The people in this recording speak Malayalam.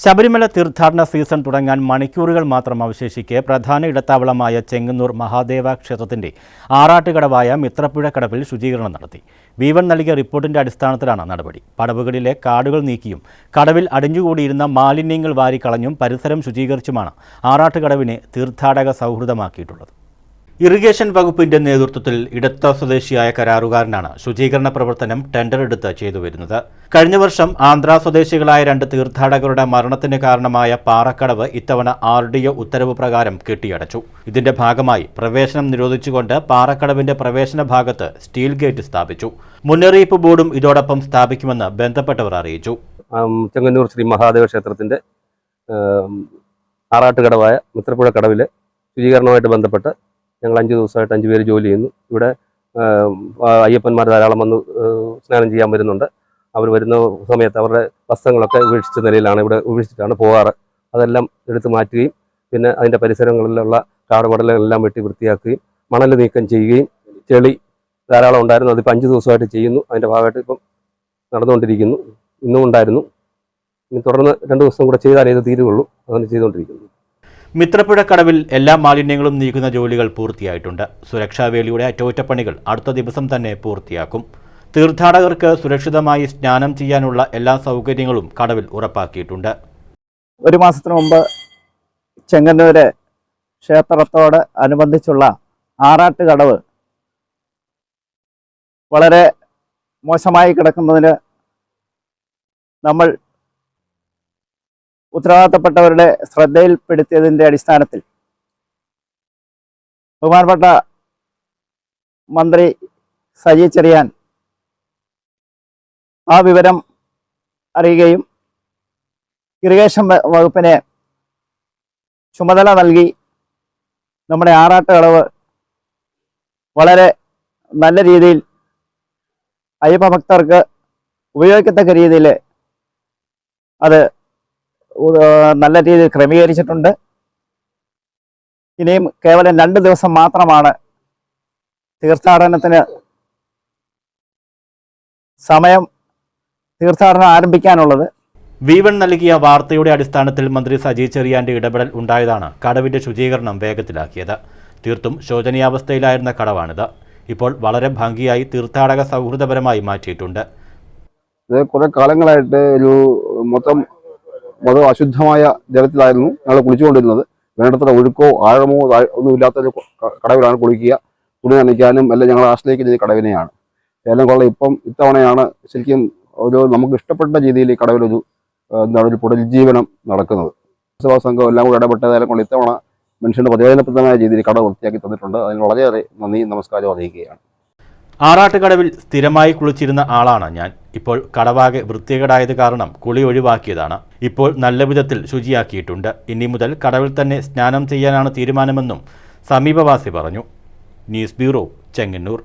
ശബരിമല തീർത്ഥാടന സീസൺ തുടങ്ങാൻ മണിക്കൂറുകൾ മാത്രം അവശേഷിക്കെ പ്രധാന ഇടത്താവളമായ ചെങ്ങന്നൂർ മഹാദേവ ക്ഷേത്രത്തിന്റെ ആറാട്ടുകടവായ മിത്രപ്പുഴ കടവിൽ ശുചീകരണം നടത്തി. വീവൻ നൽകിയ റിപ്പോർട്ടിന്റെ അടിസ്ഥാനത്തിലാണ് നടപടി. പടവുകളിലെ കാടുകൾ നീക്കിയും കടവിൽ അടിഞ്ഞുകൂടിയിരുന്ന മാലിന്യങ്ങൾ വാരിക്കളഞ്ഞും പരിസരം ശുചീകരിച്ചുമാണ് ആറാട്ടുകടവിനെ തീർത്ഥാടക സൗഹൃദമാക്കിയിട്ടുള്ളത്. ഇറിഗേഷൻ വകുപ്പിന്റെ നേതൃത്വത്തിൽ ഇടത്ത സ്വദേശിയായ കരാറുകാരനാണ് ശുചീകരണ പ്രവർത്തനം ടെൻഡർ എടുത്ത് ചെയ്തു വരുന്നത്. കഴിഞ്ഞ വർഷം ആന്ധ്ര സ്വദേശികളായ രണ്ട് തീർത്ഥാടകരുടെ മരണത്തിന് കാരണമായ പാറക്കടവ് ഇത്തവണ ആർ ഡി ഒ ഉത്തരവ് പ്രകാരം കെട്ടിയടച്ചു. ഇതിന്റെ ഭാഗമായി പ്രവേശനം നിരോധിച്ചുകൊണ്ട് പാറക്കടവിന്റെ പ്രവേശന ഭാഗത്ത് സ്റ്റീൽ ഗേറ്റ് സ്ഥാപിച്ചു. മുന്നറിയിപ്പ് ബോർഡും ഇതോടൊപ്പം സ്ഥാപിക്കുമെന്ന് ബന്ധപ്പെട്ടവർ അറിയിച്ചു. ചെങ്ങന്നൂർ ശ്രീ മഹാദേവ ക്ഷേത്രത്തിന്റെ ആറാട്ടുകടവായ മുത്തപ്പുഴ കടവിലെ ശുചീകരണവുമായിട്ട് ബന്ധപ്പെട്ട് ഞങ്ങൾ അഞ്ച് ദിവസമായിട്ട് അഞ്ച് പേര് ജോലി ചെയ്യുന്നു. ഇവിടെ അയ്യപ്പന്മാർ ധാരാളം വന്ന് സ്നാനം ചെയ്യാൻ വരുന്നുണ്ട്. അവർ വരുന്ന സമയത്ത് അവരുടെ വസ്ത്രങ്ങളൊക്കെ ഉപേക്ഷിച്ച നിലയിലാണ് ഇവിടെ ഉപേക്ഷിച്ചിട്ടാണ് പോകാറ്. അതെല്ലാം എടുത്തു മാറ്റുകയും പിന്നെ അതിന്റെ പരിസരങ്ങളിലുള്ള കാടുപടലെല്ലാം വെട്ടി വൃത്തിയാക്കുകയും മണൽ നീക്കം ചെയ്യുകയും ചെളി ധാരാളം ഉണ്ടായിരുന്നു. അതിപ്പോൾ അഞ്ച് ദിവസമായിട്ട് ചെയ്യുന്നു. അതിന്റെ ഭാഗമായിട്ട് ഇപ്പം നടന്നുകൊണ്ടിരിക്കുന്നു. ഇന്നും ഉണ്ടായിരുന്നു. ഇനി തുടർന്ന് രണ്ട് ദിവസം കൂടെ ചെയ്താലേ ഇത് തീരുകയുള്ളൂ. അങ്ങനെ ചെയ്തുകൊണ്ടിരിക്കുന്നു. മിത്രപ്പുഴ കടവിൽ എല്ലാ മാലിന്യങ്ങളും നീക്കുന്ന ജോലികൾ പൂർത്തിയായിട്ടുണ്ട്. സുരക്ഷാവേലിയുടെ അറ്റകുറ്റപ്പണികൾ അടുത്ത ദിവസം തന്നെ പൂർത്തിയാക്കും. തീർത്ഥാടകർക്ക് സുരക്ഷിതമായി സ്നാനം ചെയ്യാനുള്ള എല്ലാ സൗകര്യങ്ങളും കടവിൽ ഉറപ്പാക്കിയിട്ടുണ്ട്. ഒരു മാസത്തിന് മുമ്പ് ചെങ്ങന്നൂര് ക്ഷേത്രത്തോട് അനുബന്ധിച്ചുള്ള ആറാട്ട് കടവ് വളരെ മോശമായി കിടക്കുന്നതിന് നമ്മൾ ഉത്തരവാദിത്തപ്പെട്ടവരുടെ ശ്രദ്ധയിൽപ്പെടുത്തിയതിന്റെ അടിസ്ഥാനത്തിൽ ബഹുമാനപ്പെട്ട മന്ത്രി സജി ചെറിയാൻ ആ വിവരം അറിയുകയും ഇറിഗേഷൻ വകുപ്പിനെ ചുമതല നൽകി നമ്മുടെ ആറാട്ട് അളവ് വളരെ നല്ല രീതിയിൽ അയ്യപ്പ ഭക്തർക്ക് ഉപയോഗിക്കത്തക്ക രീതിയിൽ അത് നല്ല രീതിയിൽ ക്രമീകരിച്ചിട്ടുണ്ട്. ഇനിയും കേവലം രണ്ട് ദിവസം മാത്രമാണ് തീർത്ഥാടനത്തിന് സമയം തീർത്ഥാടനം ആരംഭിക്കാനുള്ളത്. വി വൺ നൽകിയ വാർത്തയുടെ അടിസ്ഥാനത്തിൽ മന്ത്രി സജി ചെറിയാന്റെ ഇടപെടൽ ഉണ്ടായതാണ് കടവിന്റെ ശുചീകരണം വേഗത്തിലാക്കിയത്. തീർത്തും ശോചനീയാവസ്ഥയിലായിരുന്ന കടവാണിത്. ഇപ്പോൾ വളരെ ഭംഗിയായി തീർത്ഥാടക സൗഹൃദപരമായി മാറ്റിയിട്ടുണ്ട്. ഇത് കുറെ കാലങ്ങളായിട്ട് ഒരു മൊത്തം മൊത്തം അശുദ്ധമായ ജലത്തിലായിരുന്നു ഞങ്ങൾ കുളിച്ചുകൊണ്ടിരുന്നത്. വേണ്ടത്ര ഒഴുക്കോ ആഴമോ ഒന്നും ക- കടവിലാണ് കുളിക്കുക തുണി നനയ്ക്കാനും എല്ലാം ഞങ്ങൾ ആശ്രയിക്കുന്നത് കടവിനെയാണ്. ഏലം കൊള്ള ഇപ്പം ഇത്തവണയാണ് ശരിക്കും ഒരു നമുക്ക് ഇഷ്ടപ്പെട്ട രീതിയിൽ ഈ കടവിലൊരു എന്താണ് ഒരു പുനരുജ്ജീവനം നടക്കുന്നത്. സഭാ സംഘം എല്ലാം കൂടെ ഇടപെട്ടത് ഏലം കൊള്ള ഇത്തവണ മനുഷ്യന്റെ പ്രചോദനപ്രദമായ രീതിയിൽ കട വൃത്തിയാക്കി തന്നിട്ടുണ്ട്. അതിന് വളരെയേറെ നന്ദിയും നമസ്കാരവും അറിയിക്കുകയാണ്. ആറാട്ടുകടവിൽ സ്ഥിരമായി കുളിച്ചിരുന്ന ആളാണ് ഞാൻ. ഇപ്പോൾ കടവാകെ വൃത്തികേടായത് കാരണം കുളി ഒഴിവാക്കിയതാണ്. ഇപ്പോൾ നല്ല വിധത്തിൽ ശുചിയാക്കിയിട്ടുണ്ട്. ഇനി മുതൽ കടവിൽ തന്നെ സ്നാനം ചെയ്യാനാണ് തീരുമാനമെന്നും സമീപവാസി പറഞ്ഞു. News bureau Chengannur.